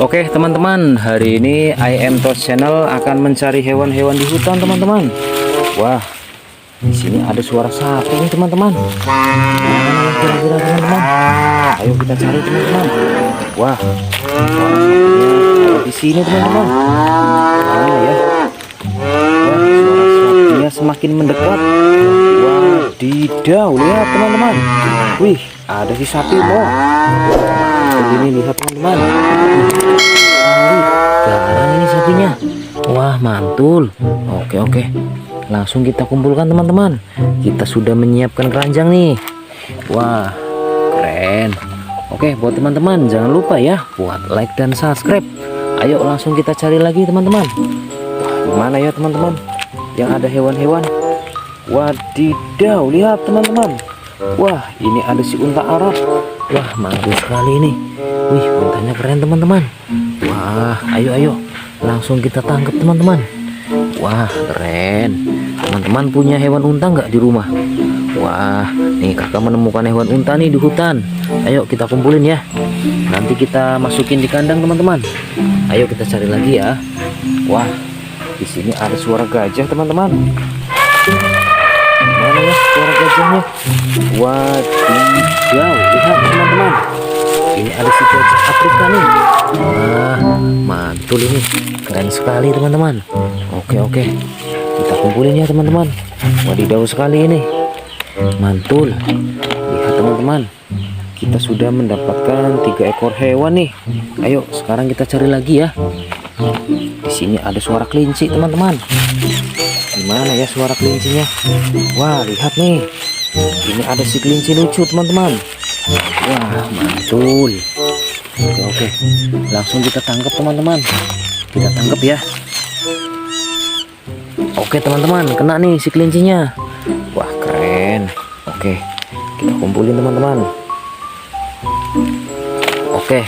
Oke teman-teman, hari ini IM Toast Channel akan mencari hewan-hewan di hutan teman-teman. Wah, di sini ada suara sapi nih teman-teman. Ayo kita cari teman-teman. Wah, di sini teman-teman. Ya? Wah, suara semakin mendekat. Wadidaw, lihat teman-teman. Wih, ada si sapi mau. Begini lihat teman-teman. Garang ini sapinya. Wah, mantul. Oke, oke. Langsung kita kumpulkan teman-teman. Kita sudah menyiapkan keranjang nih. Wah, keren. Oke, buat teman-teman jangan lupa ya buat like dan subscribe. Ayo langsung kita cari lagi teman-teman. Gimana ya teman-teman? Yang ada hewan-hewan. Wadidaw, lihat teman-teman. Wah, ini ada si unta Arab. Wah, mantul sekali ini. Wih, untanya keren teman-teman. Wah, ayo ayo. Langsung kita tangkap teman-teman. Wah, keren. Teman-teman punya hewan unta nggak di rumah? Wah, nih kakak menemukan hewan unta nih di hutan. Ayo kita kumpulin ya. Nanti kita masukin di kandang teman-teman. Ayo kita cari lagi ya. Wah, di sini ada suara gajah teman-teman. Mana ya suara gajahnya? Wadidaw, lihat teman-teman. Ini ada si gajah Afrika nih. Wah, mantul ini. Keren sekali teman-teman. Oke, oke. Kita kumpulin ya teman-teman. Wadidaw sekali ini. Mantul. Lihat teman-teman. Kita sudah mendapatkan tiga ekor hewan nih. Ayo, sekarang kita cari lagi ya. Di sini ada suara kelinci teman-teman. Gimana ya suara kelincinya? Wah, lihat nih. Ini ada si kelinci lucu, teman-teman. Wah, mantul. Oke, oke. Langsung kita tangkap, teman-teman. Kita tangkap ya. Oke, teman-teman. Kena nih si kelincinya. Wah, keren. Oke. Kita kumpulin, teman-teman. Oke.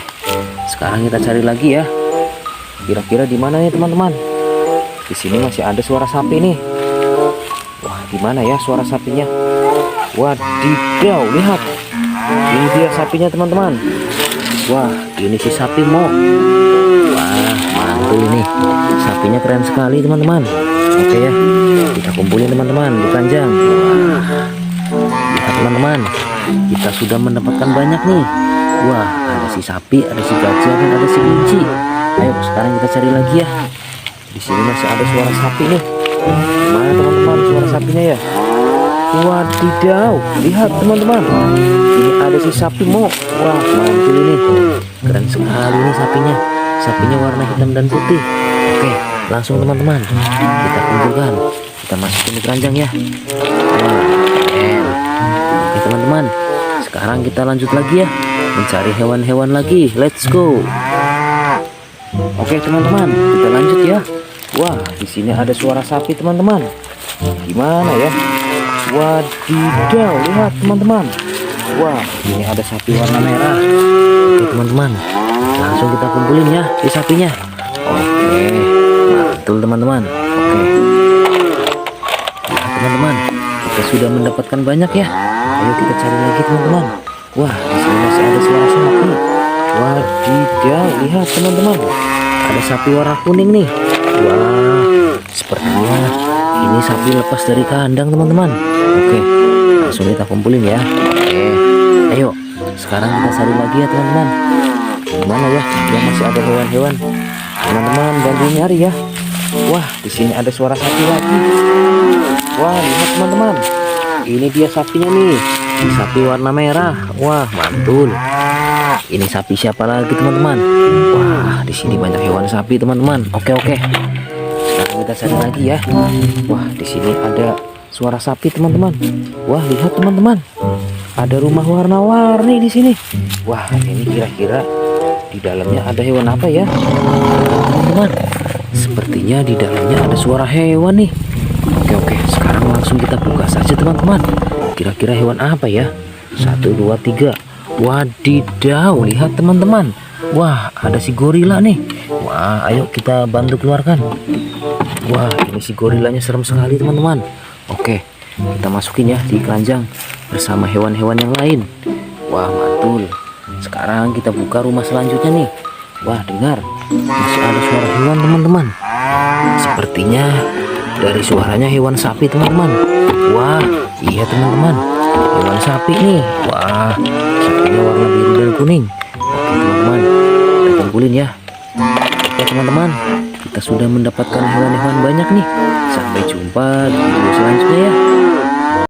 Sekarang kita cari lagi ya. Kira-kira di mana nih, teman-teman? Di sini masih ada suara sapi nih. Wah, gimana ya suara sapinya? Wadidaw, lihat. Ini dia sapinya, teman-teman. Wah, ini si sapi mau. Wah, mantul ini. Sapinya keren sekali, teman-teman. Oke ya, kita kumpulin teman-teman di panjang. Lihat teman-teman. Kita sudah mendapatkan banyak nih. Wah, ada si sapi, ada si gajah, dan ada si kelinci. Ayo, sekarang kita cari lagi ya. Di sini masih ada suara sapi nih. Mana teman-teman suara sapinya ya? Wadidaw, lihat teman-teman. Ini ada si sapi mo. Wah, mantul ini. Keren sekali nih sapinya. Sapinya warna hitam dan putih. Oke, langsung teman-teman. Kita kumpulkan. Kita masukin di keranjang ya. Oke teman-teman. Sekarang kita lanjut lagi ya. Mencari hewan-hewan lagi. Let's go. Oke teman-teman, kita lanjut ya. Wah, di sini ada suara sapi teman-teman. Gimana ya? Wadidaw, lihat teman-teman. Wah, ini ada sapi warna merah. Oke teman-teman, langsung kita kumpulin ya di sapinya. Oke, mantul teman-teman. Oke, teman-teman, kita sudah mendapatkan banyak ya. Ayo kita cari lagi teman-teman. Wah, di sini masih ada suara sapi. Wadidaw, lihat teman-teman. Ada sapi warna kuning nih. Wah, sepertinya ini sapi lepas dari kandang teman-teman. Oke, langsung kita kumpulin ya. Oke, ayo. Sekarang kita cari lagi ya teman-teman. Gimana ya? Yang masih ada hewan-hewan. Teman-teman bantu nyari ya. Wah, di sini ada suara sapi lagi. Wah, lihat teman-teman. Ini dia sapinya nih. Sapi warna merah. Wah, mantul. Ini sapi siapa lagi teman-teman? Wah, di sini banyak hewan sapi teman-teman. Oke oke. Sekarang kita cari lagi ya. Wah, di sini ada suara sapi teman-teman. Wah, lihat teman-teman. Ada rumah warna-warni di sini. Wah, ini kira-kira di dalamnya ada hewan apa ya? Teman-teman, sepertinya di dalamnya ada suara hewan nih. Oke oke, sekarang langsung kita buka saja teman-teman. Kira-kira hewan apa ya? Satu, dua, tiga. Wadidaw, lihat teman-teman. Wah, ada si gorila nih. Wah, ayo kita bantu keluarkan. Wah, ini si gorilanya serem sekali teman-teman. Oke, kita masukin ya di keranjang bersama hewan-hewan yang lain. Wah, mantul. Sekarang kita buka rumah selanjutnya nih. Wah, dengar. Masih ada suara hewan, teman-teman. Sepertinya dari suaranya hewan sapi, teman-teman. Wah, iya, teman-teman. Hewan sapi nih. Wah, sapinya warna biru dan kuning. Oke, teman-teman. Kita kumpulin ya. Oke, teman-teman. Kita sudah mendapatkan hewan-hewan banyak nih. Sampai jumpa di video selanjutnya ya.